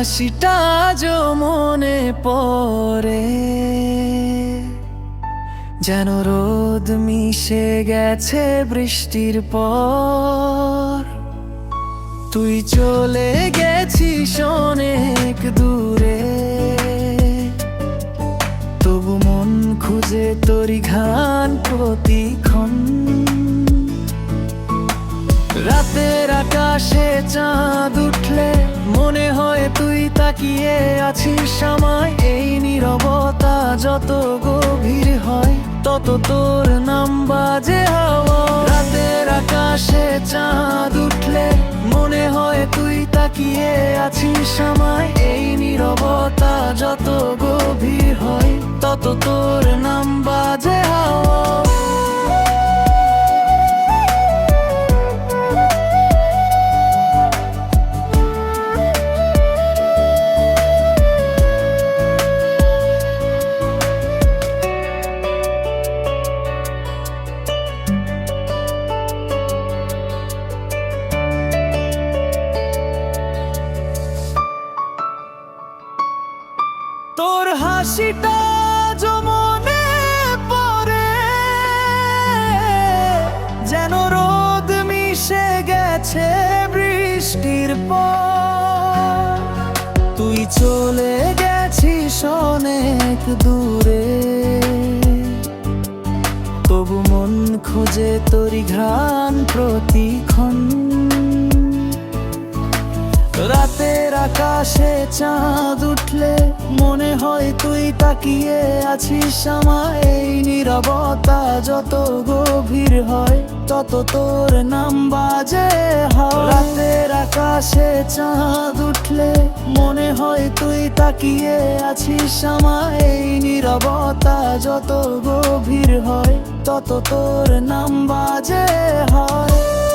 হাসিটা আজ মনে পড়ে। যেন রোদ মিশে গেছে বৃষ্টির পর। তুই চলে গেছিস অনেক দূরে। তবু মন খুঁজে তোরি ঘান প্রতিক্ষণ। রাতের আকাশে চাঁদ তাকিয়ে আছিস আমায়, এই নিরবতা যত গভীর হয়, তত তোর নাম বাজে হাওয়া। রাতের আকাশে চাঁদ উঠলে মনে হয় তুই তাকিয়ে আছিস আমায়, এই নিরবতা যত গভীর হয়, তত তোর হাসিটা জমনে পড়ে। যেন রোদ মিশে গেছে বৃষ্টির পর। তুই চলে গেছিস অনেক দূরে। তবু মন খুঁজে তোরি ঘ্রাণ প্রতিক্ষণ। আকাশে চাঁদ উঠলে মনে হয় তুই তাকিয়ে আছিস আমায়। এই নীরবতা যত গভীর হয়, তত তোর নাম বাজে রাতের আকাশে চাঁদ উঠলে মনে হয় তুই তাকিয়ে আছিস আমায়। এই নীরবতা যত গভীর হয়, তত তোর নাম বাজে হয়।